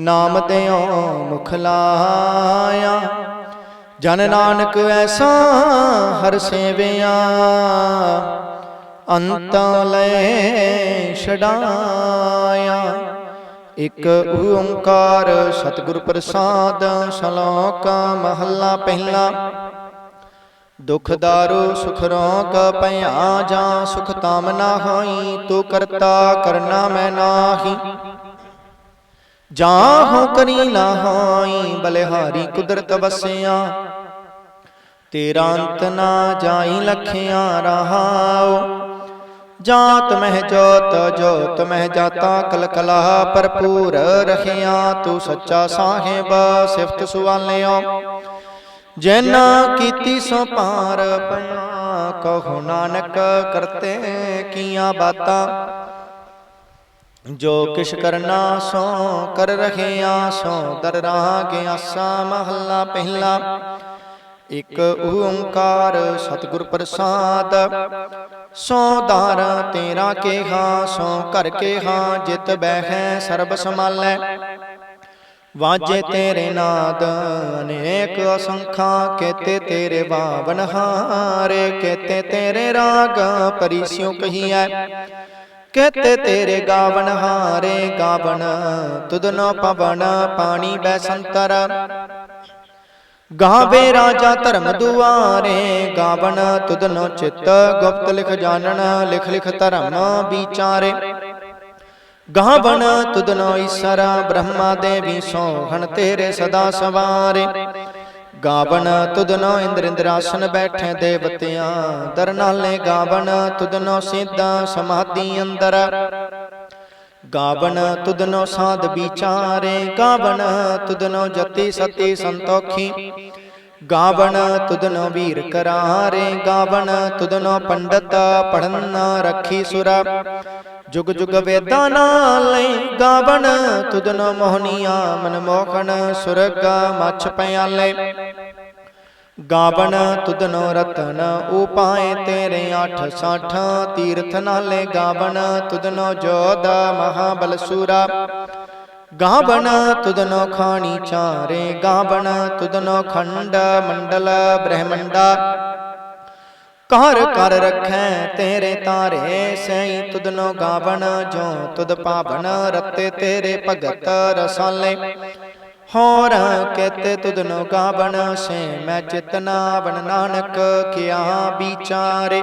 ਨਾਮ ਦਿਓ ਮੁਖ ਲਾਇਆ। ਜਨ ਨਾਨਕ ਐਸਾ ਹਰ ਸੇਵਿਆ। ਅੰਤ ਲੈ ਛਡਾਇਆ। ਇਕ ਓੰਕਾਰ ਸਤਿਗੁਰ ਪ੍ਰਸਾਦ ਸ਼ਲੋਕ ਮਹੱਲਾ ਪਹਿਲਾ। ਦੁਖ ਦਾਰੂ ਸੁਖ ਰੋਗ ਭਇਆ ਜਾਂ ਸੁਖ ਤਾਮ ਨਾ ਹੋਈ, ਤੂੰ ਕਰਤਾ ਕਰਨਾ ਮੈਂ ਨਾਹੀ। ਜਾਂ ਹੋ ਕਰੀ ਨਾ ਬਲਿਹਾਰੀ ਕੁਦਰਤ ਵਸਿਆ। ਤੇਰਾ ਅੰਤ ਨਾ ਜਾਈ ਲਖਿਆ ਰਹਾਉ। ਜਾਤ ਮਹਿ ਜੋਤ ਜੋਤ ਮਹਿ ਜਾਤਾ, ਕਲਕਲਾ ਭਰਪੂਰ ਰਖਿਆ। ਤੂੰ ਸੱਚਾ ਸਾਹਿਬ, ਸਿਫਤ ਸੁਵਾਲਿਓ ਜੈਨਾ ਕੀਤੀ ਸੋ ਪਾਰ ਪਿਆ, ਕਹੋ ਨਾਨਕ ਕਰਤੇ ਕੀਆਂ ਬਾਤਾਂ। ਜੋ ਕਿਛ ਕਰਨਾ ਸੋ ਕਰ ਰਖਿਆ ਸੋ ਦਰ ਰਾਗ ਆਸਾ, ਮਹੱਲਾ ਪਹਿਲਾ। ਇਕ ਓੰਕਾਰ ਸਤਿਗੁਰ ਪ੍ਰਸਾਦ। ਸੋ ਧਾਰ ਤੇਰਾ ਕੇਹਾ, ਸੋ ਕਰ ਕੇਹਾ, ਜਿਤ ਬਹਿ ਸਰਬ ਸਮਾਲੈ ਵਾਜੇ ਤੇਰੇ ਨਾਦ, ਅਨੇਕ ਅਸੰਖਾ, ਕੇਤੇ ਤੇਰੇ ਬਾਵਨ ਹਾਰੇ, ਕੇਤੇ ਤੇਰੇ ਰਾਗ ਪਰਿਸਿਉ ਕਹੀਐ। ਕਹਤੇ ਤੇਰੇ ਗਾਵਨ ਹਾਰੇ ਗਾਵਨ ਤੁਧਨੋ ਪਵਨ ਪਾਣੀ ਬੈ ਸੰਤਰ। ਗਾਵੇ ਰਾਜਾ ਧਰਮ ਦੁਆਰੇ ਗਾਵਨ ਤੁਧਨੋ ਚਿੱਤ ਗੁਪਤ ਲਿਖ ਜਾਣਨ, ਲਿਖ ਲਿਖ ਧਰਮ ਵਿਚਾਰੇ। ਗਾਵਨ ਤੁਧਨੋ ਈਸ਼ਰ, ਬ੍ਰਹਮਾ ਦੇਵੀ ਸੋਹਣ ਤੇਰੇ ਸਦਾ ਸਵਾਰੇ। ਗਾਵਨ ਤੁਧਨੋ ਇੰਦਰ ਇੰਦਰਾਸਨ ਬੈਠੇ ਦੇਵਤਿਆਂ ਦਰਨਾਲੇ ਗਾਵਨ ਤੁਧਨੋ ਸਿੱਧਾ ਸਮਾਧੀ ਅੰਦਰ। ਗਾਵਨ ਤੁਧਨੋ ਸਾਧ ਵਿਚਾਰੇ, ਗਾਵਨ ਤੁਧਨੋ ਜਤੀ ਸਤੀ ਸੰਤੋਖੀ। ਗਾਵਣ ਤੁਧਨੋ ਵੀਰ ਕਰਾਰੇ, ਗਾਵਣ ਤੁਧਨੋ ਪੰਡਤ ਪੜਨ ਰੱਖੀ ਸੁਰਾ। ਜੁਗ ਜੁਗ ਵੇਦਾਂ ਨਾਲੇ ਗਾਵਨ ਤੁਧਨੋ ਮੋਹਨੀਆਂ, ਮਨ ਮੋਖਣ ਸੁਰਗਾ ਮਛ ਪਿਆਲੇ। ਗਾਵਨ ਤੁਧਨੋ ਰਤਨ ਉਪਾਏ ਤੇਰੇ 860 ਤੀਰਥ ਨਾਲੇ ਗਾਵਨ ਤੁਧਨੋ ਜੋਦ ਮਹਾਬਲਸੂਰਾ ਸੂਰਾ ਗਾਵਨ ਤੁਧਨੋ ਖਾਣੀ ਚਾਰੇ ਗਾਵਨ ਤੁਧਨੋ ਖੰਡ ਮੰਡਲ ਬ੍ਰਹਮੰਡਾ। ਕਰ ਕਰ ਰਖੈ ਤੇਰੇ ਤਾਰੇ, ਸਈ ਤੁਧਨੋ ਗਾਵਣ ਜੋ ਤੁਦ ਪਾਵਨ ਰਤੇ ਤੇਰੇ ਭਗਤ ਰਸਾਲੇ। ਹੋਰ ਕਹਤੇ ਤੁਧਨੋ ਗਾਵਣ ਸੇ ਮੈਂ ਚਿਤਨਾ ਬਨ ਨਾਨਕ ਕਿਆ ਵਿਚਾਰੇ।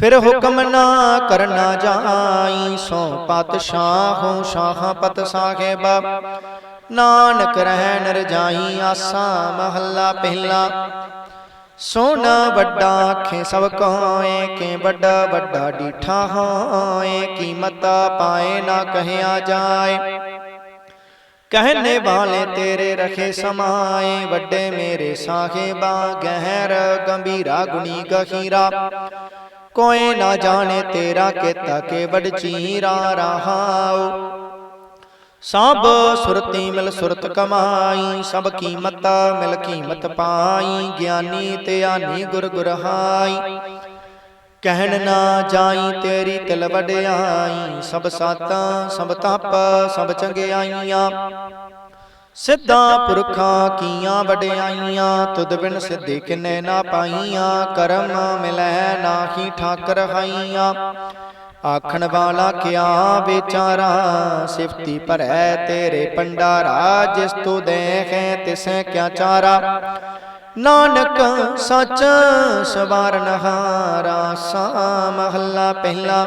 ਫਿਰ ਹੁਕਮ ਨਾ ਕਰਨਾ ਜਾਈ ਸੋ ਪਤਸ਼ਾਹੋ ਸ਼ਾਹ ਪਤ ਸਾਹਿਬ। ਨਾਨਕ ਰਹਿ ਨਰ ਜਾਈ ਆਸਾ ਮਹੱਲਾ ਪਹਿਲਾ। ਸੋਨਾ ਵੱਡਾ ਆਖੇ ਸਭ ਕੋਏ ਕਿ ਵੱਡਾ ਵੱਡਾ ਡੀਠਾ ਹੋਏ ਕੀਮਤ ਪਾਏ ਨਾ ਕਹਿਆ ਜਾਏ। ਕਹਿਨੇ ਵਾਲੇ ਤੇਰੇ ਰਖੇ ਸਮਾਏ ਵੱਡੇ ਮੇਰੇ ਸਾਹਿਬਾ। ਗਹਿਰ ਗੰਭੀਰਾ ਗੁਣੀ ਗਹੀਰਾ। ਕੋਈ ਨਾ ਜਾਣੇ ਤੇਰਾ ਕੀਤਾ ਕੇ ਵਡ ਚੀਰਾ ਰਹਾਉ। ਸਭ ਸੁਰਤੀ ਮਿਲ ਸੁਰਤ ਕਮਾਈ, ਸਭ ਕੀਮਤ ਮਿਲ ਕੀਮਤ ਪਾਈ, ਗਿਆਨੀ ਤੇ ਆਨੀ ਗੁਰ ਗੁਰਹਾਈ। ਕਹਿਣ ਨਾ ਜਾਈ ਤੇਰੀ ਤਿਲ ਵਡਿਆਈ ਸਭ ਸਾਤਾਂ, ਸਭ ਤਪ, ਸਭ ਚੰਗਿਆਈਆਂ। ਸਿੱਧਾਂ ਪੁਰਖਾਂ ਕੀਆਂ ਵਡਿਆਈਆਂ, ਤੁਧ ਬਿਨ ਸਿੱਧੀ ਕਿਨੇ ਨਾ ਪਾਈਆਂ, ਕਰਮ ਮਿਲੈ ਨਾਹੀ ਠਾਕਰ ਹਾਈਆਂ। ਆਖਣ ਵਾਲਾ ਕਿਆ ਵਿਚਾਰਾ, ਸਿਫਤੀ ਭਰੈ ਤੇਰੇ ਪੰਡਾਰਾ ਜਿਸ ਤੂੰ ਦੇਖੈ ਤਿਸੈ ਕਿਆ ਚਾਰਾ। ਨਾਨਕ ਸੱਚ ਸਵਾਰਨਹਾਰਾ ਸਾ ਮਹੱਲਾ ਪਹਿਲਾ।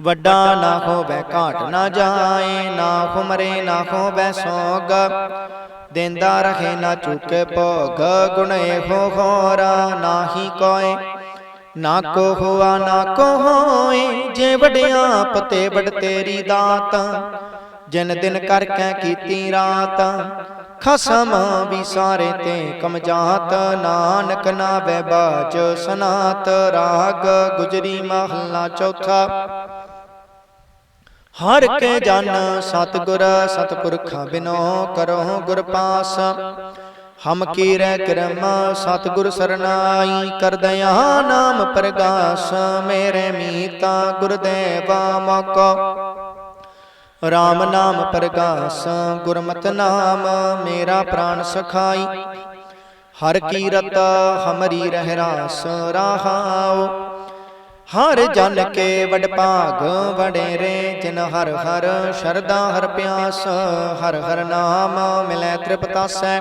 ਵੱਡਾ ਨਾ ਹੋਵੇ ਘਾਟ ਨਾ ਜਾਏ, ਨਾ ਖੁਮਰੇ, ਨਾ ਹੋਵੇ ਸੋਗ। ਦੇਂਦਾ ਰਹੇ ਨਾ ਚੁੱਕੇ ਭੋਗ, ਗੁਣ ਇਹੋ ਹੋਰਾ ਨਾਹੀ ਕੋਏ। ਨਾ ਕੋ ਹੋਆ, ਨਾ ਕੋ ਹੋਏ, ਜੇ ਵਡਿਆਪ ਤੇ ਵਡ ਤੇਰੀ ਦਾਤ। ਜਿਨ ਦਿਨ ਕਰਕੇ ਕੀਤੀ ਰਾਤ ਖਸਮ ਵੀ ਤੇ ਕਮਜਾਤ ਨਾਨਕ ਨਾਵੇ ਬਾਜ ਸਨਾਤ, ਰਾਗ ਗੁਜਰੀ ਮਹੱਲਾ ਚੌਥਾ। ਹਰ ਕੇ ਜਨ ਸਤਗੁਰ, ਸਤਪੁਰਖਾਂ ਬਿਨੋ ਕਰੋ ਗੁਰ ਪਾਸ। ਹਮ ਕੀਰੈ ਕਰਮ ਸਤਗੁਰ ਸਰਨਾਈ, ਕਰ ਦਇਆ ਨਾਮ ਪ੍ਰਗਾਸ, ਮੇਰੇ ਮੀਤਾ ਗੁਰਦੇਵਾ ਮੋਕੋ। RAM ਨਾਮ ਪ੍ਰਗਾਸ ਗੁਰਮਤਿ ਨਾਮ ਮੇਰਾ ਪ੍ਰਾਨ ਸਖਾਈ ਹਰ ਕੀਰਤ ਹਮਰੀ ਰਹਿ ਰਾਸ ਰਹਾਉ ਹਰ ਜਨ ਕੇ ਵਡ ਭਾਗ ਵਡੇਰੇ ਜਿਨ ਹਰ ਹਰ ਸ਼ਰਦਾ ਹਰ ਪਿਆਸ ਹਰ ਹਰ ਨਾਮ ਮਿਲੈ ਤ੍ਰਿਪਤਾਸੈ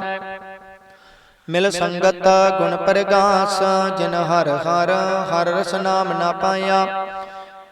ਮਿਲ ਸੰਗਤ ਗੁਣ ਪ੍ਰਗਾਸ ਜਿਨ ਹਰ ਹਰ ਹਰ ਰਸ ਨਾਮ ਨਾ ਪਾਇਆ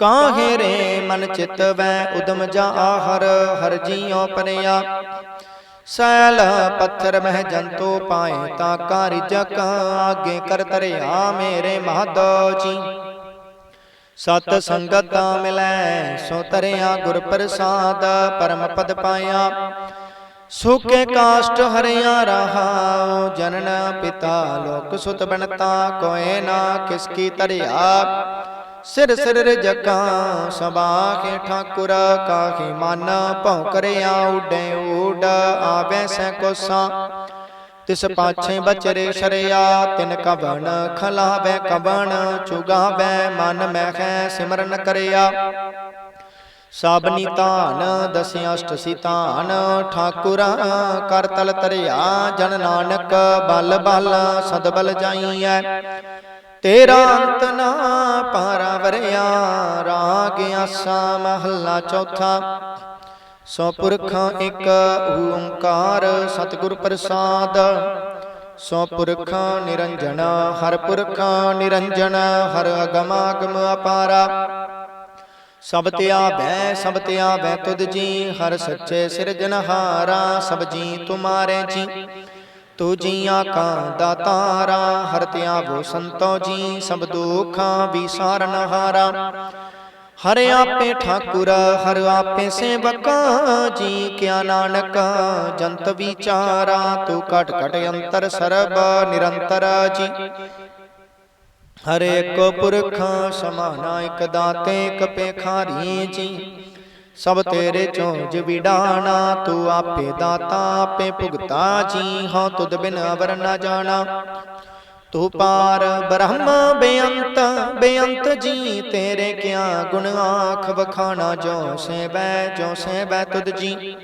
ਕਾਹੇ ਰੇ ਮਨ ਚਿਤ ਵੈ ਉਦਮ ਜਾ ਹਰ ਹਰ ਜੀਉ ਪਰਿਆ। ਸੈਲ ਪੱਥਰ ਮਹਿ ਜੰਤੂ ਪਾਏ ਤਾਂ ਕਾਰਿ ਜਕ ਆਗੇ ਕਰ ਤਰਿਆ ਮੇਰੇ ਮਹਦੋ ਜੀ। ਸਤ ਸੰਗਤ ਮਿਲੈ ਸੋ ਤਰਿਆ ਗੁਰ ਪ੍ਰਸਾਦ ਪਰਮ ਪਦ ਪਾਇਆ। ਸੁਕੇ ਕਾਸ਼ਟ ਹਰਿਆ ਰਹਾਉ ਜਨਨ ਪਿਤਾ ਲੋਕ ਸੁਤ ਬਣਤਾ ਕੋਏ ਨਾ ਕਿਸ ਕੀ ਤਰਿਆ ਸਿਰ ਸਿਰ ਰਜਕਾ ਸਬਾਖੇ ਠਾਕੁਰ, ਕਾਹੇ ਮਨ ਭਉ ਕਰਿਆ, ਉਡੇ ਊਡ ਆਵੇ ਸੈ ਕੋਸਾ। ਤਿਸ ਪਾਛੇ ਬਚਰੇ ਸ਼ਰਿਆ, ਤਿਨ ਕਵਣ ਖਲਾਵੇ ਕਵਣ, ਚੁਗਾਵੇ ਮਨ ਮਹਿ ਸਿਮਰਨ ਕਰਿਆ। ਸਾਬਨੀ ਧਾਨ ਦਸਿ ਅਸ਼ਟ ਸਿਤਾਨ, ਠਾਕੁਰ ਕਰ ਤਲ ਤਰਿਆ, ਜਨ ਨਾਨਕ ਬਲ ਬਲ ਸਦਬਲ ਜਾਈਐ। ਤੇਰਾ ਅੰਤ ਨਾ ਪਾਰਾ ਵਰਿਆ ਰਾਗ ਆਸਾ ਮਹੱਲਾ ਚੌਥਾ। ਸੋ ਪੁਰਖਾਂ ਇੱਕ ਓੰਕਾਰ ਸਤਿਗੁਰ ਪ੍ਰਸਾਦ। ਸੋ ਪੁਰਖਾਂ ਨਿਰੰਜਨ, ਹਰ ਪੁਰਖਾਂ ਨਿਰੰਜਨ, ਹਰ ਅਗਮਾਗਮ ਅਪਾਰਾ। ਸਭ ਤੇ ਆਵੈ, ਸਭ ਤੇ ਆਵੈ ਤੁਧ ਜੀ, ਹਰ ਸੱਚੇ ਸਿਰਜਨਹਾਰਾ, ਸਭ ਜੀ ਤੁਮਾਰੇ ਜੀ। ਤੂੰ ਜੀਆਂ ਕਾ ਦਾਤਾਰਾ ਹਰ ਧਿਆਵੋ ਸੰਤੋ ਜੀ, ਸਭ ਦੁਖਾਂ ਵਿਸਾਰਨ ਹਾਰਾ। ਹਰ ਆਪੇ ਠਾਕੁਰ, ਹਰ ਆਪੇ ਸੇਵਕਾ ਜੀ, ਕਿਆ ਨਾਨਕ, ਜੰਤ ਵਿਚਾਰਾ, ਤੂੰ ਘਟ ਘਟ ਅੰਤਰ ਸਰਬ ਨਿਰੰਤਰ ਜੀ। ਹਰ ਇੱਕ ਪੁਰਖ ਸਮਾਨਾ ਇੱਕ ਦਾਤੇ, ਇੱਕ ਪੇਖਾਰੀ ਜੀ। ਸਭ ਤੇਰੇ ਚੋਜ ਵਿਡਾਣਾ, ਤੂੰ ਆਪੇ ਦਾਤਾ, ਆਪੇ ਭੁਗਤਾ ਜੀ ਹਾਂ, ਤੁਧ ਬਿਨ ਅਵਰ ਨਾ ਜਾਣਾ। ਤੂੰ ਪਾਰ ਬ੍ਰਹਮ, ਬੇਅੰਤ ਬੇਅੰਤ ਜੀ, ਤੇਰੇ ਕਿਆ ਗੁਣ ਆਖ ਬਖਾਣਾ ਜੋ ਸੇਬੈ ਜੋ ਸੇਬੈ ਤੁਧ ਜੀ।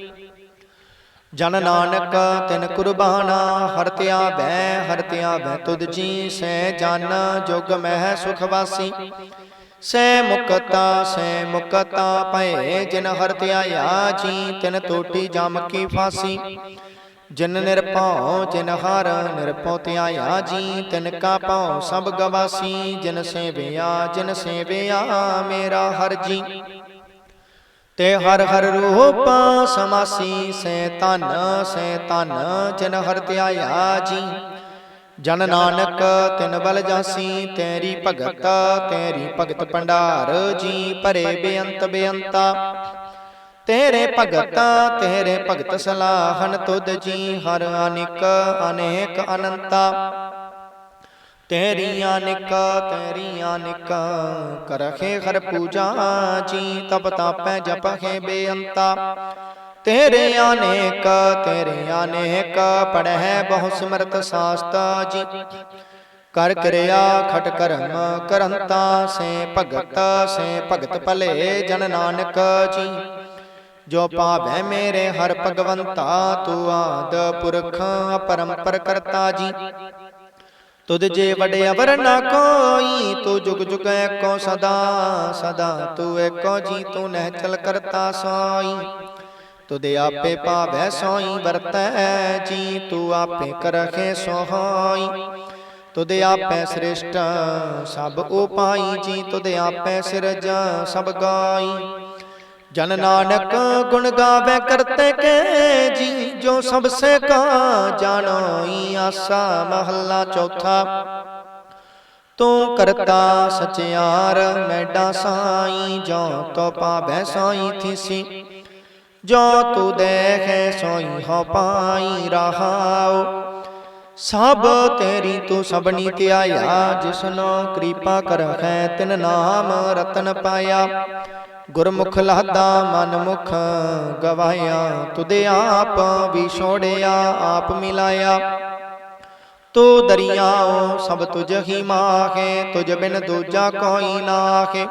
ਜਨ ਨਾਨਕ, ਤਿਨ ਕੁਰਬਾਨਾ, ਹਰ ਤਿਆ ਬੈ ਹਰ ਤਿਆ ਧਿਆਵੈ ਤੁਧ ਜੀ ਸੈ ਜਨ, ਜੁਗ ਮਹਿ ਸੁਖ ਵਾਸੀ। ਸੈ ਮੁਕਤਾ ਸੈ ਮੁਕਤਾ ਭਏ ਜਿਨ ਹਰ ਧਿਆਇਆ ਜੀ, ਤਿਨ ਟੋਟੀ ਜਮ ਕੀ ਫਾਸੀ। ਜਿਨ ਨਿਰਭਉ, ਜਿਨ ਹਰ ਨਿਰਭਉ ਧਿਆਇਆ ਜੀ, ਤਿਨ ਕਾ ਭਉ ਸਭ ਗਵਾਸੀ। ਜਿਨ ਸੇਵਿਆ ਜਿਨ ਸੇਵਿਆ ਮੇਰਾ ਹਰ ਜੀ। ਤੇ ਹਰ ਹਰ ਰੂਪ ਸਮਾਸੀ, ਸੈ ਤਨ ਸੈ ਤਨ ਜਿਨ ਹਰ ਧਿਆਇਆ ਜੀ। ਜਨ ਨਾਨਕ ਤਿਨ ਬਲ ਜਾਸੀ ਤੇਰੀ ਭਗਤ ਤੇਰੀ ਭਗਤ ਭੰਡਾਰ ਜੀ ਭਰੇ ਬੇਅੰਤ ਬੇਅੰਤਾ। ਤੇਰੇ ਭਗਤ ਤੇਰੇ ਭਗਤ ਸਲਾਹਨ ਤੁਧ ਜੀ ਹਰ ਅਨਿਕ ਅਨੇਕ ਅਨੰਤਾ। ਤੇਰੀ ਅਨਿਕ ਤੇਰੀ ਅਨਿਕ ਕਰਖੇ ਹਰ ਪੂਜਾ ਜੀ ਤਪ ਤਾਪੈ ਜਪਖੇ ਬੇਅੰਤਾ। ਤੇਰੇ ਅਨੇਕ ਤੇਰੇ ਅਨੇਕ ਪੜਹਿ ਬਹੁ ਸਿਮਰਤ ਸਾਸਤਾ ਜੀ। ਕਰ ਕਿਰਿਆ ਖਟ ਕਰਮ ਕਰੰਤਾ, ਸੇ ਭਗਤ ਸੇ ਭਗਤ ਭਲੇ ਜਨ ਨਾਨਕ ਜੀ। ਜੋ ਪਾਵੈ ਮੇਰੇ ਹਰ ਭਗਵੰਤਾ, ਤੂੰ ਆਦ ਪੁਰਖ ਅਪਰੰਪਰ ਕਰਤਾ ਜੀ। ਤੁਧ ਜੇ ਵਡੇ ਅਵਰ ਨਾ ਕੋਈ, ਤੂੰ ਜੁਗ ਜੁਗ ਏਕੋ ਸਦਾ ਸਦਾ ਤੂੰ ਏਕੋ ਜੀ, ਤੂੰ ਨਹਿ ਚਲ ਕਰਤਾ ਸੋਈ। ਤੁਧ ਆਪੇ ਭਾਵੈ ਸੋਈ ਵਰਤੈ ਜੀ ਤੂੰ ਆਪੇ ਕਰਖੇ ਸੋਹਈ। ਤੁਧ ਆਪੇ ਸ੍ਰਿਸ਼ਟ, ਸਭ ਉਪਾਈ ਜੀ ਤੁਧ ਆਪੇ ਸਿਰਜ, ਸਭ ਗਾਈ। ਜਨ ਨਾਨਕ ਗੁਣ ਗਾਵੇ ਕਰਤੇ ਕੇ ਜੀ ਜੋ ਸਭ ਸੇ ਕਾ ਜਾਣੋਈ ਆਸਾ ਮਹੱਲਾ ਚੌਥਾ। ਤੂੰ ਕਰਤਾ ਸਚਿਆਰ, ਮੈਡਾ ਸਾਈ ਜੋ ਤੋ ਪਾਵੈ ਸਾਈ ਥੀਸੀ। ਜੋ ਤੂੰ ਦੇਖੈ ਸੋਈ ਹੋ ਪਾਈ ਰਹਾਉ। ਸਭ ਤੇਰੀ ਤੂੰ ਸਭਨੀ ਧਿਆਇਆ ਜਿਸਨੋ ਕਿਰਪਾ ਕਰਖੈ ਤਿਨ ਨਾਮ ਰਤਨ ਪਾਇਆ। ਗੁਰਮੁਖ ਲਾਦਾ ਮਨ ਮੁਖ ਗਵਾਇਆ ਤੁਦੇ ਆਪ ਵੀ ਛੋੜਿਆ, ਆਪ ਮਿਲਾਇਆ। ਤੂੰ ਦਰਿਆਓ ਸਭ ਤੁਝ ਹੀ ਮਾਹੇ, ਤੁਝ ਬਿਨ ਦੂਜਾ ਕੋਈ ਨਾਹੇ।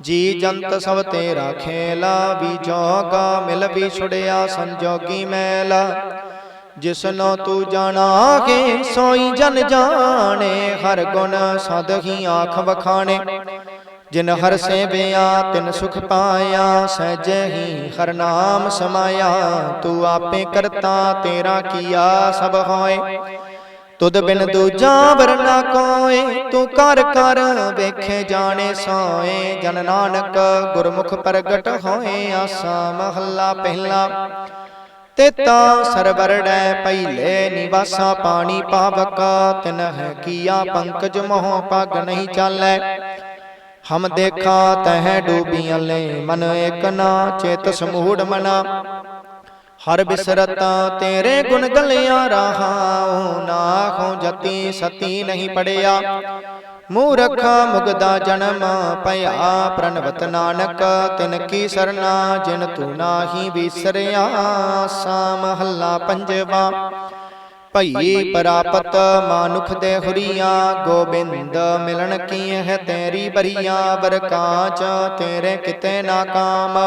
ਜੀ ਜੰਤ ਸਭ ਤੇਰਾ ਖੇਲਾ, ਵੀ ਜੋਗਾ ਮਿਲ, ਵੀ ਛੁੜਿਆ ਸੰਜੋਗੀ ਮੈਲਾ। ਜਿਸਨੋ ਤੂੰ ਜਾਣਾਗੇ, ਸੋਈ ਜਨ ਜਾਣੇ, ਹਰ ਗੁਣ ਸਦ ਹੀ ਆਖ ਵਖਾਣੇ। ਜਿਨ ਹਰ ਸੇਵਿਆ, ਤਿਨ ਸੁਖ ਪਾਇਆ, ਸਹਿਜੇ ਹੀ ਹਰ ਨਾਮ ਸਮਾਇਆ। ਤੂੰ ਆਪੇ ਕਰਤਾ, ਤੇਰਾ ਕੀਆ ਸਭ ਹੋਏ। ਤੁਧ ਬਿਨ ਦੂਜਾ ਵਰਨਾ ਕੋਏ ਤੂੰ ਕਰ ਕਰ ਵੇਖੇ ਜਾਣੇ ਸੋਏ। ਜਨ ਨਾਨਕ ਗੁਰਮੁਖ ਪ੍ਰਗਟ ਹੋਏ ਆਸਾ ਮਹੱਲਾ ਪਹਿਲਾ। ਤੇਤਾ ਸਰਵਰੜੈ ਪਹਿਲੇ ਨਿਵਾਸਾ ਪਾਣੀ ਪਾਵਕ ਤਿਨ ਹੈ ਕੀਆ ਪੰਕਜ ਮੋਹ ਪਗ ਨਹੀਂ ਚਾਲੈ। ਹਮ ਦੇਖਾ ਤਹ ਡੂਬੀਆਂ ਲੈ ਮਨ ਏਕ ਨਾ ਚੇਤ ਸਮੂੜ ਮਨਾ। ਹਰ ਬਿਸਰਤਾ ਤੇਰੇ ਗੁਣ ਗਲਿਆ ਰਹਾਉ ਜਤੀ ਸਤੀ ਨਹੀਂ ਪੜਿਆ। ਮੂਰਖ ਮੁਗਦਾ ਜਨਮ ਭਇਆ ਪ੍ਰਣਵਤ ਨਾਨਕ ਤਿਨ ਕੀ ਸਰਨਾ ਜਿਨ ਤੂੰ ਨਾਹੀ ਵਿਸਰਿਆ। ਸਾ ਮਹੱਲਾ ਪੰਜਵਾ ਭਈ ਪ੍ਰਾਪਤ ਮਾਨੁਖ ਦੇ ਹੁਰੀਆਂ। ਗੋਬਿੰਦ ਮਿਲਣ ਕੀ ਹੈ ਤੇਰੀ ਬਰੀਆਂ ਬਰਕਾਚ ਤੇਰੇ ਕਿਤੇ ਨਾ ਕਾਮ।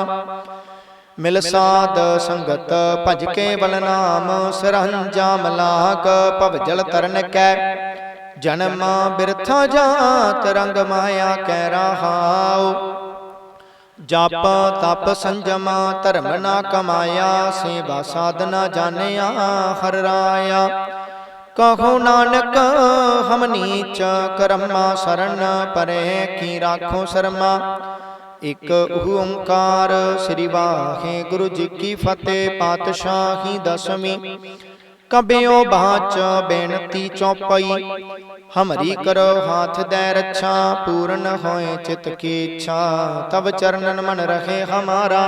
ਮਿਲ ਸਾਧ ਸੰਗਤ ਭਜ ਕੇ ਬਲਨਾਮ ਨਾਮ ਸਰਹੰਜਾ ਮਲਾਕ ਭਵ ਜਲ ਤਰਨ ਕੈ। ਜਨਮ ਬਿਰਥਾ ਜਾਤ, ਰੰਗ ਮਾਇਆ ਕਹਿ ਰਹਾਉ। ਜਪ ਤਪ ਸੰਜਮ, ਧਰਮ ਨਾ ਕਮਾਇਆ, ਸੇਵਾ ਸਾਧਨਾ ਜਾਣਿਆ, ਹਰ ਰਾਇਆ। ਕਹੋ ਨਾਨਕ, ਹਮ ਨੀਚ ਕਰਮਾ ਸ਼ਰਨ, ਪਰੇ ਕੀ ਰਾਖੋ ਸ਼ਰਮਾ। ਇਕ ਓੰਕਾਰ ਸ੍ਰੀ ਵਾਹਿਗੁਰੂ ਜੀ ਕੀ ਫਤਿਹ ਪਾਤਸ਼ਾਹੀ ਦਸਵੀਂ। ਕਬਿਓ ਬਾਚ ਬੇਨਤੀ ਚੌਪਈ, ਹਮਰੀ ਕਰੋ ਹਾਥ ਦੇ ਰੱਛਾ, ਪੂਰਨ ਹੋਏ ਚਿਤ ਕੀ ਇੱਛਾ ਤਬ ਚਰਨਨ ਮਨ ਰਹੇ ਹਮਾਰਾ।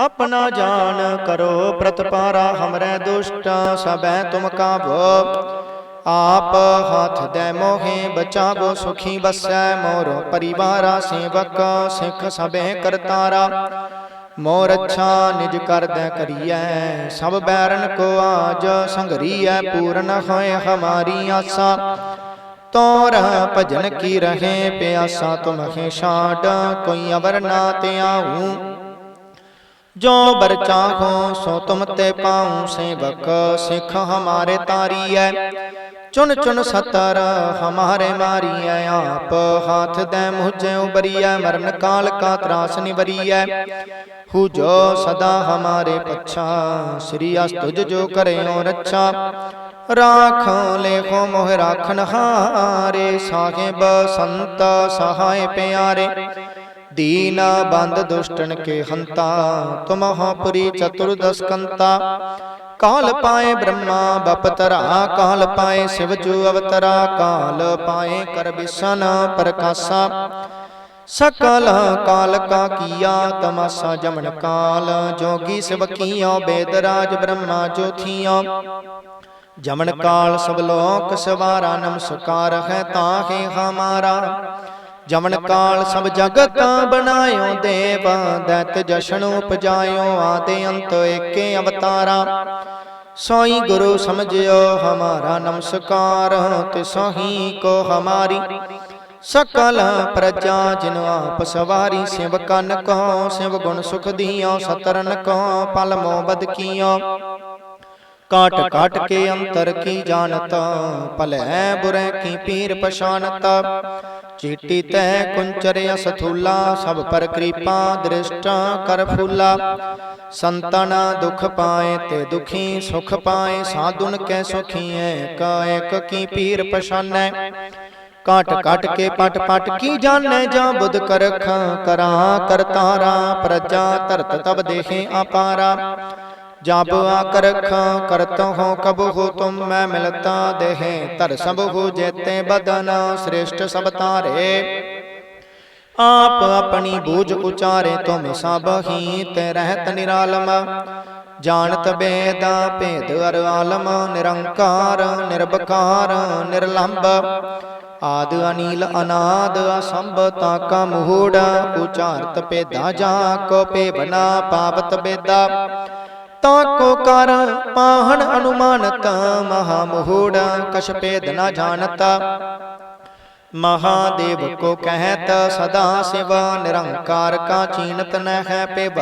ਆਪਣਾ ਜਾਨ ਕਰੋ ਪ੍ਰਤਪਾਰਾ, ਹਮਰੇ ਦੁਸ਼ਟ ਸਬੈ ਤੁਮ ਕਾਬੋ ਆਪ ਹੱਥ ਦੇ ਮੋਹੇ, ਬਚਾਵੋ ਸੁਖੀ ਬਸੈ, ਮੋਰ ਪਰਿਵਾਰਾ ਸੇਵਕ, ਸਿੱਖ ਸਭੇ ਕਰਤਾਰਾ। ਮੋਰ ਅੱਛਾ ਨਿਜ ਕਰਦੈ ਕਰੀਐ, ਸਭ ਬੈਰਨ ਕੋ ਆਜ ਸੰਗਰੀਐ ਪੂਰਨ ਹੋਏ ਹਮਾਰੀ ਆਸਾ। ਤੋਰ ਭਜਨ ਕੀ ਰਹੇ, ਪਿਆਸਾ ਤੁਮਹਿ ਛਾੜ ਕੋਈ ਅਵਰ ਨਾ ਤਿਆਉ ਜੋ ਬਰ ਚਾਹੋ ਸੋ ਤੁਮ ਤੇ ਪਾਉ ਸੇਵਕ, ਸਿੱਖ ਹਮਾਰੇ ਤਾਰੀਐ। ਚੁਨ ਚੁਨ ਸਤਰ, ਹਮਾਰੇ ਮਾਰੀਐ ਆਪ। ਹਾਥ ਦੇ ਮੁਝੇ ਉਬਰੀਐ ਮਰਨ ਕਾਲ ਕਾ ਤਰਾਸ ਨਿਵਰੀਐ। ਹੂ ਜੋ ਸਦਾ ਹਮਾਰੇ ਪੱਛਾ, ਸ੍ਰੀ ਅਸ ਤੁਜ ਜੋ ਕਰਿਓ ਰੱਛਾ। ਰਾਖੋ ਲੇਖੋ ਮੋਹ ਰਾਖਨ ਹਾਰੇ, ਸਾਹਿਬ ਸੰਤ ਸਹਾਇ ਪਿਆਰੇ। ਦੀਨ ਬੰਦ ਦੁਸ਼ਟਨ ਕੇ ਹੰਤਾ, ਤੁਮਹੁ ਪੁਰੀ ਚਤੁਰਦਸ ਕਾਲ ਪਾਏ ਬ੍ਰਹਮਾ ਬਪਤਰਾ ਕਾਲ ਪਾਏ ਸਿਵ ਜੂ ਅਵਤਰਾ, ਕਾਲ ਪਾਏ ਕਰ ਬਿਸਨ ਪ੍ਰਕਾਸ਼ਾ। ਸਕਲ ਕਾਲ ਕਾ ਕੀਆ, ਤਮਾਸਾ ਜਮਨ ਕਾਲ, ਜੋਗੀ ਸਿਵ ਕੀਓ ਬੇਦ ਰਾਜ ਬ੍ਰਹਮਾ ਜੋਥੀਓ ਜਮਨ ਕਾਲ ਸਭ ਲੋਕ ਸਵਾਰਾ, ਨਮਸਕਾਰ ਹੈ ਤਾਹੇ ਹਮਾਰਾ। ਜਮਨ ਕਾਲ ਸਭ ਜਗਤ ਬਣਾਇਓ ਦੇਵ। ਦੈਤ ਜਸ਼ਨ ਉਪਜਾਇਓ ਆਦੇ ਅੰਤ ਏਕੇ ਅਵਤਾਰਾ। ਸੋਈ ਗੁਰੂ ਸਮਝਿਓ ਹਮਾਰਾ ਨਮਸਕਾਰ। ਤਿਸਹੀ ਕੋ ਹਮਾਰੀ ਸਕਲ ਪ੍ਰਜਾ ਜਿਨ ਆਪ ਸਵਾਰੀ ਸਿਵ ਕੰਨ ਕੋ ਸਿਵ ਗੁਣ ਸੁਖ ਦੀਓ ਸਤਰਨ ਕੋ ਪਲ ਮੋ ਬਦ ਕੀਓ ਕਾਟ ਕਾਟ ਕੇ ਅੰਤਰ ਕੀ ਜਾਣਤ ਭਲੈ ਬੁਰੈ ਕੀ ਪੀਰ ਪਛਾਨਤ ਚੀਟੀ ਤੈ ਕੁੰਚਰ ਅਸਥੂਲਾ ਸਭ ਪਰ ਕਿਰਪਾ ਦ੍ਰਿਸ਼ਟਾ ਕਰ ਫੂਲਾ ਸੰਤਨ ਦੁਖ ਪਾਏ ਤੇ ਦੁਖੀ ਸੁਖ ਪਾਏ ਸਾਧੁਨ ਕੈ ਸੁਖੀਐ ਕਾ ਇੱਕ ਕੀ ਪੀਰ ਪਛਾਨੈ ਕਾਟ ਕਾਟ ਕੇ ਪਟ ਪਟ ਕੀ ਜਾਣੈ ਜਾਂ ਬੁੱਧ ਕਰਖ ਕਰਾ ਕਰਤਾਰਾ ਪ੍ਰਜਾ ਧਰਤ ਤਬ ਦੇਖੇ ਅਪਾਰਾ ਜਬ ਆਕਰਖ ਕਰਤ ਹੋ ਕਬ ਹੋ ਤੁਮ ਮੈਂ ਮਿਲਤਾ ਦੇਹ ਧਰ ਸਭ ਹੋ ਜੇਤੇ ਬਦਨ ਸ੍ਰੇਸ਼ਟ ਸਭ ਤਾਰੇ ਆਪ ਆਪਣੀ ਬੂਝ ਉਚਾਰੇ ਤੁਮ ਸਭ ਹੀ ਤੇ ਰਹਿਤ ਨਿਰਾਲਮ। ਜਾਣਤ ਬੇਦਾ ਭੇਦ ਅਰ ਆਲਮ। ਨਿਰੰਕਾਰ ਨਿਰਭਕਾਰ ਨਿਰਲੰਭ ਆਦ ਅਨੀਲ ਅਨਾਦ ਅਸੰਭ ਤਾਕਾ ਮੂੜ ਉਚਾਰਤ ਭੇਦਾ ਜਾ ਕੋ ਭੇਵਨਾ ਪਾਵਤ ਬੇਦਾ ਤਾ ਕੋ ਕਰ ਪਾਹਣ ਅਨੁਮਾਨਤ ਮਹਾ ਮੋਹੜ, ਕਛ ਭੇਦ ਨ ਜਾਣਤਾ। ਮਹਾਦੇਵ ਕੋ ਕਹਿਤ, ਸਦਾ ਸਿਵ ਨਿਰੰਕਾਰ ਕਾ ਚੀਨਤ ਨ ਹੈ ਪਿਵ।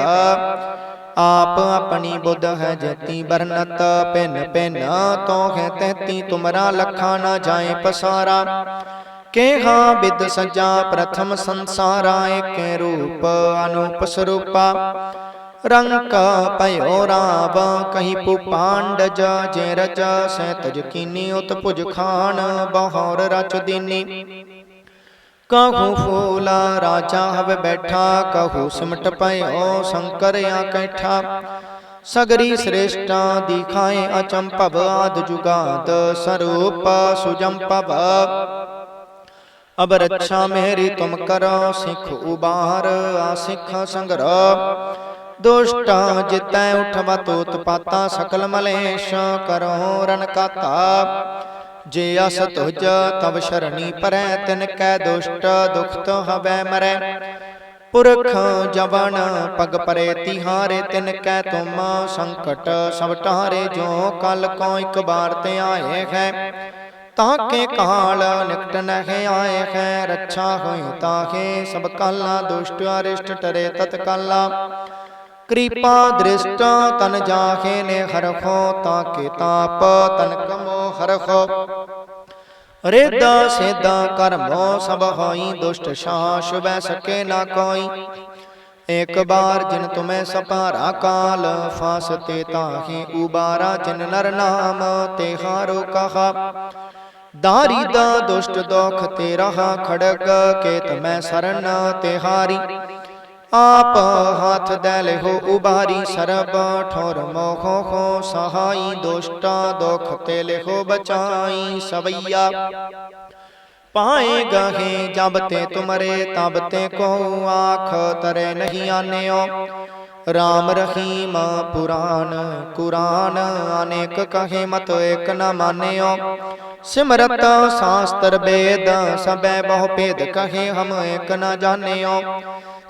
ਆਪ ਆਪਣੀ ਬੁੱਧ ਹੈ ਜਤੀ ਬਰਨਤ, ਪਿਨ ਪਿਨ ਤੋ ਹੈ ਤੈਤੀ, ਤੁਮਰਾ ਲਖਾ ਨ ਜਾਏ ਪਸਾਰਾ। ਕੇਹਾ ਬਿਦ ਸਜਾ ਪ੍ਰਥਮ ਸੰਸਾਰਾ ਏਕੇ ਰੂਪ ਅਨੂਪ ਸਰੂਪਾ। ਰੰਕ ਭਇਓ ਰਾਵ, ਕਹੀ ਪੁਪਾਂਡਜ ਜੇ ਰਜ ਸੈ ਤਜ ਕੀਨੀ ਉਤ ਭੁਜ ਖਾਨ, ਬਹੌਰ ਰਚ ਦੀਨੀ। ਕਹੂ ਫੂਲਾ ਰਾਜਾ ਹਵ ਬੈਠਾ, ਕਹੂ ਸਿਮਟ ਭਇਓ ਸ਼ੰਕਰ ਆ ਕੈਠਾ ਸਗਰੀ ਸ੍ਰੇਸ਼ਟਾ ਦਿਖਾਏ ਅਚੰਭਵ ਆਦ ਜੁਗਾਦ, ਸਰੂਪ ਸੁਜੰਪਵ ਅਬ ਰੱਛਾ ਮੇਰੀ ਤੁਮ ਕਰੋ, ਸਿੱਖ ਉਬਾਰ, ਆ ਸਿੱਖ ਸੰਗਰਹ ਦੁਸ਼ਟ ਜਿਤੈ ਉਠਵਾ ਤੋਤ ਪਾਤਾ, ਸਕਲ ਮਲੇਸ਼ ਕਰੋ ਰਨ ਕਾਤਾ। ਜੇ ਅਸ ਤੁਜ ਤਵ ਸ਼ਰਣੀ ਪਰੈ, ਤਿਨ ਕੈ ਦੁਸ਼ਟ ਦੁਖਤ ਹਵੈ ਮਰੈ। ਪੁਰਖ ਜਵਨ ਪਗ ਪਰੇ, ਤਿਹਾਰੇ ਤਿਨ ਕੈ ਤੁਮ ਸੰਕਟ, ਸਭ ਟਾਰੇ ਜੋ ਕਲ ਕੋ ਇਕ ਬਾਰ ਤੇ ਆਏ ਹੈ। ਤਾਕੇ ਕਾਲ ਨਿਕਟ ਨਹਿ ਆਏ ਹੈ, ਰੱਛਾ ਹੋਇ ਤਾਹੇ ਸਭ ਕਾਲਾ, ਦੁਸ਼ਟ ਅਰਿਸ਼ਟ ਟਰੇ ਤਤਕਾਲਾ। ਕਿਰਪਾ ਦ੍ਰਿਸ਼ਟ ਤਨ ਜਾਹੇ ਨੇ ਹਰਖੋ ਤਾਕੇ ਤਾਪ ਤਨ ਕਮੋ ਹਰਖੋ। ਰਿਦਾ ਸੇਦਾ ਕਰਮੋ ਸਭ ਹੋਈ, ਦੁਸ਼ਟ ਸ਼ਾਸ ਵੈ ਸਕੇ ਨਾ ਕੋਈ। ਇੱਕ ਬਾਰ ਜਿਨ ਤੁਮੈ ਸਪਾਰਾ ਕਾਲ ਫਾਸਤੇ ਤਾਹੇ ਉਬਾਰਾ ਜਿਨ ਨਰ ਨਾਮ, ਤੇ ਹਾਰੋ ਕਹਾ। ਦਾਰੀ ਦਾ ਦੁਸ਼ਟ ਦੋਖ ਤੇ ਰਹਾ ਖੜਗ, ਕੇਤ ਮੈਂ ਸਰਨ ਤੇ ਹਾਰੀ ਆਪ ਹੱਥ ਦੇ ਲਿਹੋ ਉਬਾਰੀ ਸਰਬ, ਠੋਰ ਮੋਖੋ ਖੋ ਸਹਾਈ, ਦੁਸ਼ਟਾ ਦੁਖ ਤੇ ਲਿਹੋ ਬਚਾਈ, ਸਵਈਆ। ਪਾਏ ਗਹੇ ਜਬ ਤੇ ਤੁਮਰੇ, ਤਬ ਤੇ ਕੋ ਆਖ ਤਰੇ ਨਹੀਂ ਆਨਿਓ। ਰਾਮ ਰਹੀਮ ਪੁਰਾਨ, ਕੁਰਾਨ ਅਨੇਕ ਕਹੇ ਮਤ ਏਕ ਨ ਮਾਨਿਓ। ਸਿਮਰਤ, ਸ਼ਾਸਤਰ, ਵੇਦ ਸਬੈ ਬਹੁ ਭੇਦ ਕਹੇ ਹਮ ਏਕ ਨ ਜਾਣਿਓ।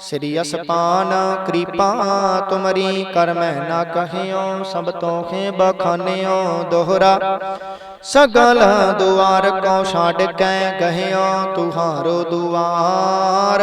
ਸ੍ਰੀ ਅਸਪਾਨ, ਕਿਰਪਾ ਤੁਮਰੀ ਕਰਮੈ ਨਾ ਕਹਿਓ, ਸਭ ਤੋਖੇ ਬਖਾਨਿਓ। ਦੋਹਰਾ, ਸਗਲ ਦੁਆਰ ਕੋ ਛਾੜ ਕੇ ਗਹਿਓ, ਤੁਹਾਰੋ ਦੁਆਰ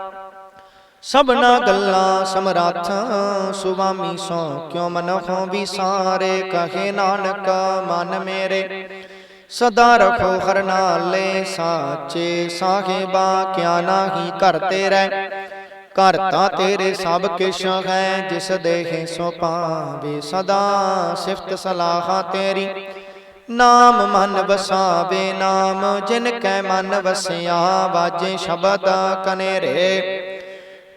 ਸਭਨਾ ਗੱਲਾਂ ਸਮਰੱਥ ਸੁਆਮੀ ਸੋ ਕਿਉ ਮਨ ਹੋ ਵਿਸਾਰੇ ਕਹੇ ਨਾਨਕ ਮਨ ਮੇਰੇ ਸਦਾ ਰਖੋ ਹਰ ਨਾਲੇ ਸਾਚੇ ਸਾਹਿਬਾ ਕਿਆ ਨਾਹੀ ਘਰ ਤੇਰੇ। ਘਰ ਤਾਂ ਤੇਰੇ ਸਭ ਕਿਛ ਹੈ ਜਿਸ ਦੇਹੇ ਸੋ ਪਾਵੇ ਸਦਾ ਸਿਫਤ ਸਲਾਹਾ ਤੇਰੀ। ਨਾਮ ਮਨ ਵਸਾਵੇ ਨਾਮ ਜਿਨ ਕੈ ਮਨ ਵਸਿਆ ਵਾਜੇ ਸ਼ਬਦ ਕਨੇਰੇ।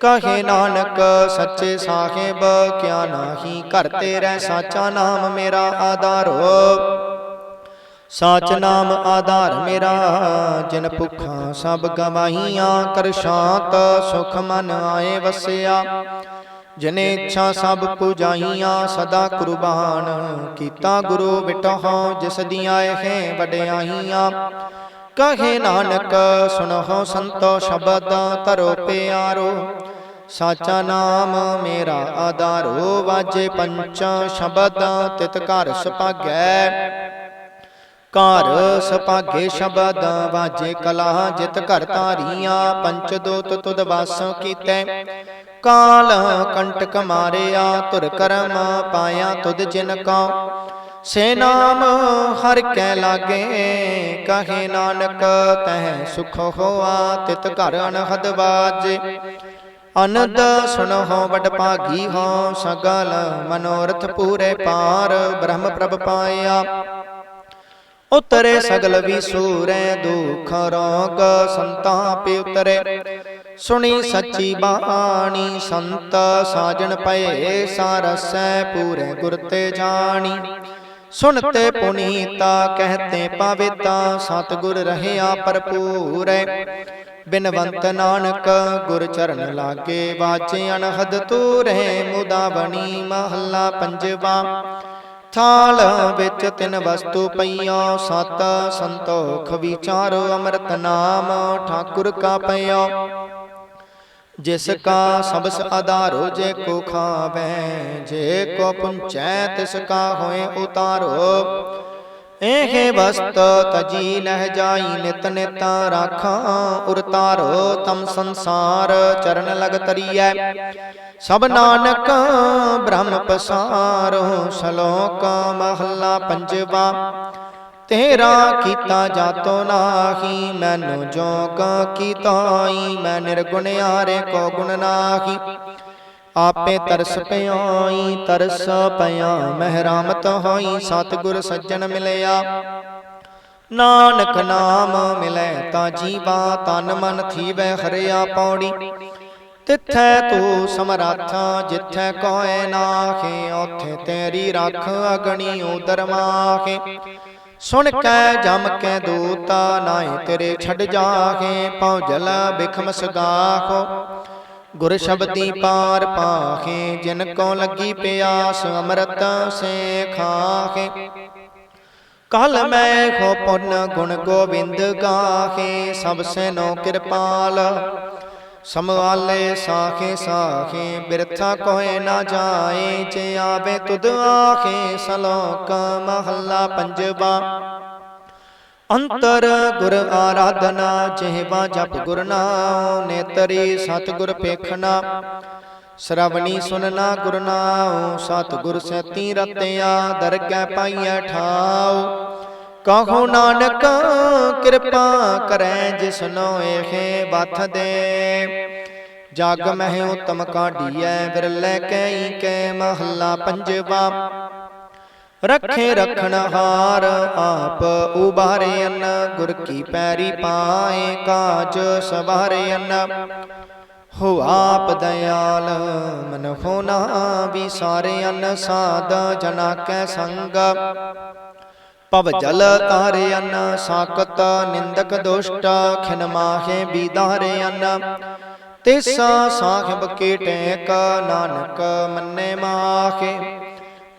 ਕਹੇ ਨਾਨਕ, ਸੱਚੇ ਸਾਹਿਬ, ਕਿਆ ਨਾਹੀ ਘਰ ਤੇਰੇ ਸਾਚਾ ਨਾਮ ਮੇਰਾ ਆਧਾਰੋ ਸਾਚ ਨਾਮ ਆਧਾਰ ਮੇਰਾ, ਜਿਨ ਭੁੱਖਾਂ ਸਭ ਗਵਾਹੀਆਂ, ਕਰ ਸ਼ਾਂਤ ਸੁਖ ਮਨ ਆਏ ਵਸਿਆ। ਜਿਨੇ ਇੱਛਾ ਸਭ ਪੁਜਾਈਆਂ, ਸਦਾ ਕੁਰਬਾਨ ਕੀਤਾ ਗੁਰੂ ਬਿਟਹੁ, ਜਿਸ ਦੀਆਂ ਇਹ ਵਡਿਆਈਆਂ। ਕਹੇ ਨਾਨਕ, ਸੁਣੋ ਸੰਤੋ ਸ਼ਬਦ, ਧਰੋ ਪਿਆਰੋ। ਸਾਚਾ ਨਾਮ ਮੇਰਾ ਆਧਾਰੋ ਵਾਜੇ ਪੰਚ ਸ਼ਬਦ, ਤਿਤ ਘਰ ਸੁਭਾਗੈ। ਘਰ ਸੁਭਾਗੇ ਸ਼ਬਦ ਵਾਜੇ ਕਲਾ, ਜਿਤ ਘਰ ਧਾਰੀਆਂ, ਪੰਚ ਦੋਤ ਤੁਧ ਵਾਸ ਕੀਤੈ। ਕਾਲ ਕੰਟਕ ਮਾਰਿਆ ਤੁਰ ਕਰਮ ਪਾਇਆ ਤੁਧ ਜਿਨ ਕਉ ਸੇ ਨਾਮ ਹਰ ਕੈ ਲਾਗੇ, ਕਹੇ ਨਾਨਕ ਤਹ ਸੁਖ ਹੋਆ, ਤਿਤ ਘਰ ਅਨਹਦ ਬਾਜੇ ਅਨੰਦ ਸੁਣੋ ਵਡ ਭਾਗੀ ਹੋ, ਸਗਲ ਮਨੋਰਥ ਪੂਰੇ ਪਾਰ, ਬ੍ਰਹਮ ਪ੍ਰਭ ਪਾਇਆ। ਉਤਰੇ ਸਗਲ ਵੀ ਵਿਸੂਰੈ ਦੁਖ ਰੋਗ ਸੰਤਾਪ ਉਤਰੇ। ਸੁਣੀ ਸੱਚੀ ਬਾਣੀ, ਸੰਤ ਸਾਜਣ ਪਏ, ਸਾਰਸੈ ਪੂਰੇ ਗੁਰ ਤੇ ਜਾਣੀ। ਸੁਣਤੇ ਪੁਨੀਤਾ, ਕਹਤੇ ਪਾਵਿਤਾ, ਸਤਿਗੁਰ ਰਹਿਆ ਭਰਪੂਰੈ ਬਿਨਵੰਤ ਨਾਨਕ ਗੁਰ ਚਰਨ ਲਾਗੇ ਵਾਚੇ ਅਨਹਦ ਤੂਰੇ ਮੁਦਾ ਬਣੀ ਮਹੱਲਾ ਪੰਜਵਾ। ਥਾਲ ਵਿੱਚ ਤਿੰਨ ਵਸਤੂ ਪਈਓ ਸਤ ਸੰਤੋਖ ਵਿਚਾਰ ਅੰਮ੍ਰਿਤ ਨਾਮ ਠਾਕੁਰ ਕਾ ਪਈਓ। ਜਿਸ ਕਾ ਸਬਸ ਆਧਾਰੋ ਜੇ ਕੋ ਖਾਵੇ ਜੇ ਕੋ ਪੁੰਚੈ ਤਿਸ ਕਾ ਹੋਏ ਉਤਾਰੋ। ਇਹ ਵਸਤ ਤਜੀ ਲਹਿ ਜਾਈ ਨਿਤ ਨਿਤ ਰਾਖਾਂ ਉਰਤਾਰੋ ਤਮ ਸੰਸਾਰ ਚਰਨ ਲਗ ਤਰੀਐ। ਸਭ ਨਾਨਕ ਬ੍ਰਹਮ ਪਸਾਰੋ ਸ਼ਲੋਕ ਮਹੱਲਾ ਪੰਜਵਾ। ਤੇਰਾ ਕੀਤਾ ਜਾਤੋ ਨਾਹੀ ਮੈਨੂੰ ਜੋਗ ਕੀਤਾਈ ਮੈਂ ਨਿਰਗੁਣ ਆਰੇ ਕੋ ਗੁਣ ਨਾਹੀ। ਆਪੇ ਤਰਸ ਪਿਆਈ ਤਰਸ ਪਿਆ ਮਹਿਰਾਮਤ ਹੋਈ ਸਤਿਗੁਰ ਸੱਜਣ ਮਿਲਿਆ। ਨਾਨਕ ਨਾਮ ਮਿਲੇ ਤਾਂ ਜੀਵਾ ਤਨ ਮਨ ਥੀਵੈ ਹਰਿਆ ਪੌੜੀ। ਤਿੱਥੈ ਤੂੰ ਸਮਰੱਥ ਜਿੱਥੈ ਕੋਏ ਨਾਖੇ ਉਥੇ ਤੇਰੀ ਰੱਖ ਅਗਣੀ ਉਦਰ ਮਾਖੇ ਸੁਣ ਕੈ ਜਮ ਕੈ ਦੂਤਾ ਨਾਏ ਤੇਰੇ ਛੱਡ ਜਾਖੇ ਪਉ ਜਲ ਬਿਖਮ ਸਗਾਖੋ ਗੁਰ ਸ਼ਬਦੀ ਪਾਰ ਪਾਖੇ ਜਿਨ ਕੋ ਲੱਗੀ ਪਿਆਸ ਅੰਮ੍ਰਿਤ ਸੇ ਖਾਖੇ ਕਲ ਮੈਂ ਖੋ ਪੁੰਨ ਗੁਣ ਗੋਬਿੰਦ ਗਾਖੇ ਸਭ ਸੇ ਨੋ ਕਿਰਪਾਲ। ਸਮਵਾਲੇ ਸਾਖੇ ਸਾਖੇ ਬਿਰਥਾ ਕੋਏ ਨਾ ਜਾਏ ਜੇ ਆਵੇ ਤੁਧ ਆਖੇ ਸਲੋਕ ਮਹੱਲਾ ਪੰਜਵਾ। ਅੰਤਰ ਗੁਰ ਆਰਾਧਨਾ, ਜਿਹਵਾ ਜਪ ਗੁਰ ਨਾਮ ਨੇਤਰੀ ਸਤਿਗੁਰ ਪੇਖਣਾ ਸ਼ਰਵਣੀ ਸੁਨਨਾ ਗੁਰ ਨਾਮ ਸਤਿਗੁਰ ਸਤੀ ਰਤਿਆ, ਦਰਗਹਿ ਪਾਈਐ ਠਾਉ। ਕਹੋ ਨਾਨਕ, ਕਿਰਪਾ ਕਰੈ ਜਿਸਨੋ ਇਹ ਬਥ ਦੇ। ਜਗ ਮਹਿ ਉਤਮ ਕਾਢੀਐ, ਵਿਰਲੇ ਕੈ ਕੈ ਮਹੱਲਾ ਪੰਜਵਾ। ਰੱਖੇ ਰਖਣ ਹਾਰ ਆਪ ਉਬਾਰੇ ਅਨ ਗੁਰ ਕੀ ਪੈਰੀ ਪਾਏ ਕਾਜ ਸਵਾਰੇ ਅਨ ਹੋ ਆਪ ਦਇਆਲ ਮਨ ਹੋਨਾ ਵਿਸਾਰੇ ਅਨ ਸਾਧ ਜਨਾ ਕੈ ਸੰਗ। ਪਵ ਜਲ ਤਾਰੇ ਅਨ ਸਾਕਤ ਨਿੰਦਕ ਦੁਸ਼ਟ ਖਿਨ ਮਾਹੇ ਬੀਦਾਰੇ ਅਨ ਤਿਸਾ ਸਾਹਿਬ ਕੇ ਟੈਕ। ਨਾਨਕ ਮੰਨੇ ਮਾਖੇ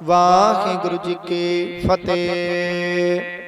ਵਾਹਿਗੁਰੂ ਜੀ ਕੀ ਫਤਿਹ